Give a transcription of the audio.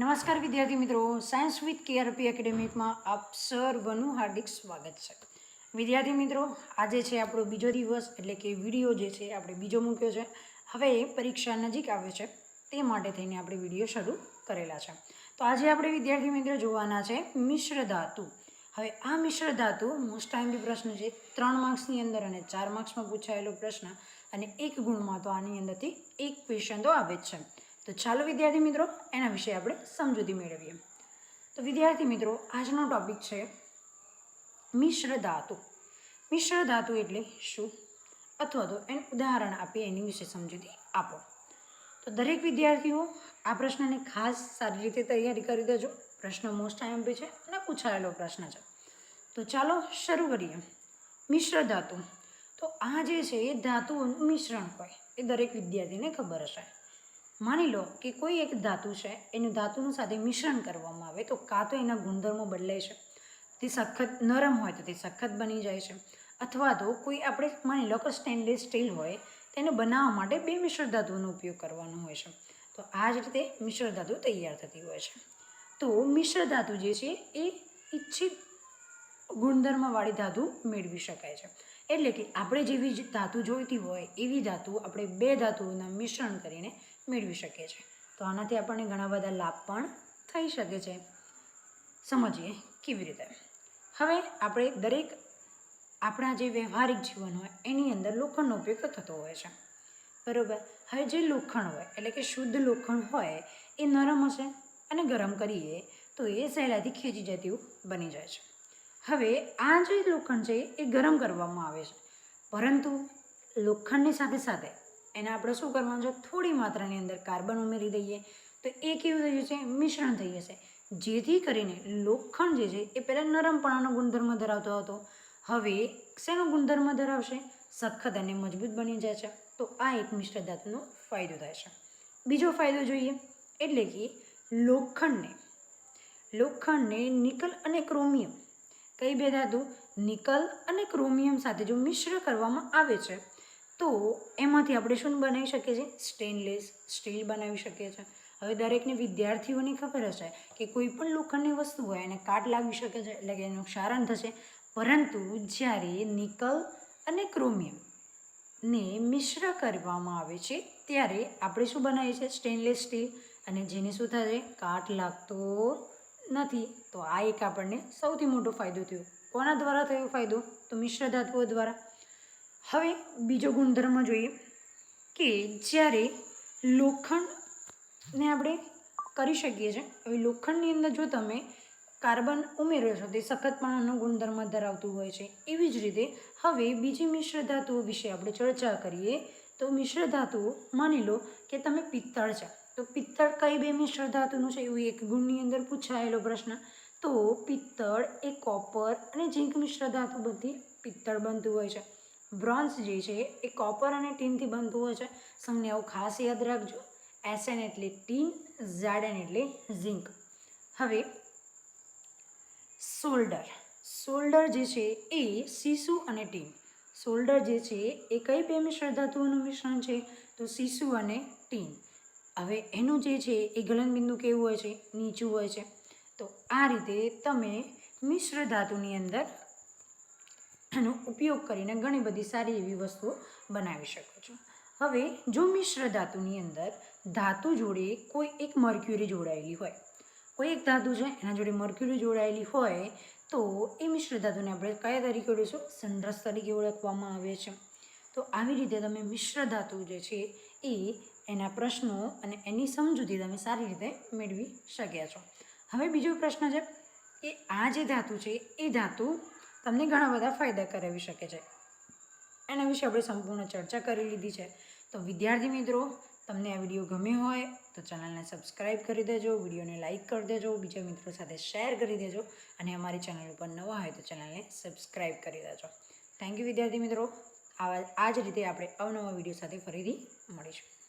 નમસ્કાર વિદ્યાર્થી મિત્રો સાયન્સ વિથ કેઆરપી એકેડેમીમાં આપ સર્વનું હાર્દિક સ્વાગત છે. વિદ્યાર્થી મિત્રો, આજે છે આપણો બીજો દિવસ, એટલે કે વીડિયો જે છે આપણે બીજો મૂક્યો છે. હવે પરીક્ષા નજીક આવે છે, તે માટે થઈને આપણે વીડિયો શરૂ કરેલા છે. તો આજે આપણે વિદ્યાર્થી મિત્રો જોવાના છે મિશ્ર ધાતુ. હવે આ મિશ્ર ધાતુ મોસ્ટ ટાઈમલી પ્રશ્ન છે, ત્રણ માર્ક્સની અંદર અને ચાર માર્ક્સમાં પૂછાયેલો પ્રશ્ન, અને એક ગુણમાં તો આની અંદરથી એક ક્વેશ્ચન તો આવે જ છે. તો ચાલો વિદ્યાર્થી મિત્રો, એના વિશે આપણે સમજૂતી મેળવીએ. તો વિદ્યાર્થી મિત્રો, આજનો ટોપિક છે મિશ્ર ધાતુ. મિશ્ર ધાતુ એટલે શું? અથવા તો એનું ઉદાહરણ આપી એની વિશે સમજૂતી આપો. તો દરેક વિદ્યાર્થીઓ આ પ્રશ્નને ખાસ સારી રીતે તૈયારી કરી દેજો. પ્રશ્ન મોસ્ટ આઈએમપી છે અને પૂછાયેલો પ્રશ્ન છે. તો ચાલો શરૂ કરીએ. મિશ્ર ધાતુ. તો આ જે છે એ ધાતુઓનું મિશ્રણ હોય, એ દરેક વિદ્યાર્થીને ખબર હશે. માની લો કે કોઈ એક ધાતુ છે, એનું ધાતુનું સાથે મિશ્રણ કરવામાં આવે, તો કાં તો એના ગુણધર્મો બદલાય છે. તે સખત નરમ હોય તો તે સખત બની જાય છે. અથવા તો કોઈ આપણે માની લો કે સ્ટેનલેસ સ્ટીલ હોય, તેને બનાવવા માટે બે મિશ્ર ધાતુનો ઉપયોગ કરવાનો હોય છે. તો આ જ રીતે મિશ્ર ધાતુ તૈયાર થતી હોય છે. તો મિશ્ર ધાતુ જે છે, એ ઈચ્છિત ગુણધર્મવાળી ધાતુ મેળવી શકાય છે. એટલે કે આપણે જેવી જ ધાતુ જોઈતી હોય, એવી ધાતુ આપણે બે ધાતુઓના મિશ્રણ કરીને મેળવી શકીએ છીએ. તો આનાથી આપણને ઘણા બધા લાભ પણ થઈ શકે છે. સમજીએ કેવી રીતે? હવે આપણે દરેક આપણા જે વ્યવહારિક જીવન હોય, એની અંદર લોખંડનો ઉપયોગ થતો હોય છે. બરાબર? હવે જે લોખંડ હોય, એટલે કે શુદ્ધ લોખંડ હોય, એ નરમ હશે અને ગરમ કરીએ તો એ સહેલાથી ખેંચી જતી બની જાય છે. હવે આ જે લોખંડ છે, એ ગરમ કરવામાં આવે છે. પરંતુ લોખંડની સાથે સાથે એને આપણે શું કરવાનું છે? થોડી માત્રાની અંદર કાર્બન ઉમેરી દઈએ. તો એ કેવું થઈ જશે? મિશ્રણ થઈ જશે. જેથી કરીને લોખંડ જે છે, એ પહેલાં નરમપણાનો ગુણધર્મ ધરાવતો હતો. હવે શેનો ગુણધર્મ ધરાવશે? સખત અને મજબૂત બની જાય છે. તો આ એક મિશ્ર ધાતુનો ફાયદો થાય છે. બીજો ફાયદો જોઈએ, એટલે કે લોખંડને લોખંડને નિકલ અને ક્રોમિયમ કઈ બે ધાતુ, નિકલ અને ક્રોમિયમ સાથે જો મિશ્ર કરવામાં આવે છે, તો એમાંથી આપણે શું બનાવી શકીએ છીએ? સ્ટેનલેસ સ્ટીલ બનાવી શકીએ છીએ. હવે દરેકને વિદ્યાર્થીઓની ખબર હશે કે કોઈ પણ લોખંડની વસ્તુ હોય એને કાટ લાગી શકે છે, એટલે કે એનું ક્ષારણ થશે. પરંતુ જ્યારે નિકલ અને ક્રોમિયમ ને મિશ્ર કરવામાં આવે છે, ત્યારે આપણે શું બનાવીએ છીએ? Stainless steel. અને જેને શું થશે કાટ લાગતો નથી, તો આ એક આપણને સૌથી મોટો ફાયદો થયો. કોના દ્વારા થયો ફાયદો? તો મિશ્ર ધાતુઓ દ્વારા. હવે બીજો ગુણધર્મ જોઈએ કે જ્યારે લોખંડને આપણે કરી શકીએ છીએ, હવે લોખંડની અંદર જો તમે કાર્બન ઉમેર્યો છો, તે સખતપણાનો ગુણધર્મ ધરાવતું હોય છે. એવી જ રીતે હવે બીજી મિશ્ર ધાતુઓ વિશે આપણે ચર્ચા કરીએ, તો મિશ્ર ધાતુઓ માની લો કે તમે પિત્તળ છે. તો પિત્તળ કઈ બે મિશ્ર ધાતુનું છે? એવું એક ગુણની અંદર પૂછાયેલો પ્રશ્ન. તો પિત્તળ એ કોપર અને ઝીંક મિશ્ર ધાતુ બધી પિત્તળ બનતું હોય છે. બ્રોન્ઝ જે છે એ કોપર અને ટીનથી બનતું હોય છે. સંજ્ઞાઓ ખાસ યાદ રાખજો. એસએન એટલે ટીન, ઝાડેન એટલે ઝીંક. હવે સોલ્ડર. સોલ્ડર જે છે એ સીસુ અને ટીન. સોલ્ડર જે છે એ કઈ બે મિશ્ર ધાતુઓનું મિશ્રણ છે? તો સીસુ અને ટીન. હવે એનું જે છે એ ગલનબિંદુ કેવું હોય છે? નીચું હોય છે. તો આ રીતે તમે મિશ્ર ધાતુની અંદર એનો ઉપયોગ કરીને ઘણી બધી સારી એવી વસ્તુઓ બનાવી શકો છો. હવે જો મિશ્ર ધાતુની અંદર ધાતુ જોડે કોઈ એક મર્ક્યુરી જોડાયેલી હોય, કોઈ એક ધાતુ છે એના જોડે મર્ક્યુરી જોડાયેલી હોય, તો એ મિશ્ર ધાતુને આપણે કયા તરીકે ઓળખીશું? સંરસ તરીકે ઓળખવામાં આવે છે. તો આવી રીતે તમે મિશ્ર ધાતુ જે છે એ એના પ્રશ્નો અને એની સમજૂતી તમે સારી રીતે મેળવી શક્યા છો. હવે બીજો પ્રશ્ન છે, કે આ જે ધાતુ છે, એ ધાતુ તમને ઘણા બધા ફાયદા કરાવી શકે છે. એના વિશે આપણે સંપૂર્ણ ચર્ચા કરી લીધી છે. તો વિદ્યાર્થી મિત્રો, તમને આ વીડિયો ગમ્યો હોય, તો ચેનલને સબસ્ક્રાઈબ કરી દેજો, વિડીયોને લાઇક કરી દેજો, બીજા મિત્રો સાથે શેર કરી દેજો, અને અમારી ચેનલ ઉપર નવા હોય તો ચેનલને સબસ્ક્રાઈબ કરી દેજો. થેન્ક યુ વિદ્યાર્થી મિત્રો. આવા આ જ રીતે આપણે અવનવા વીડિયો સાથે ફરીથી મળીશું.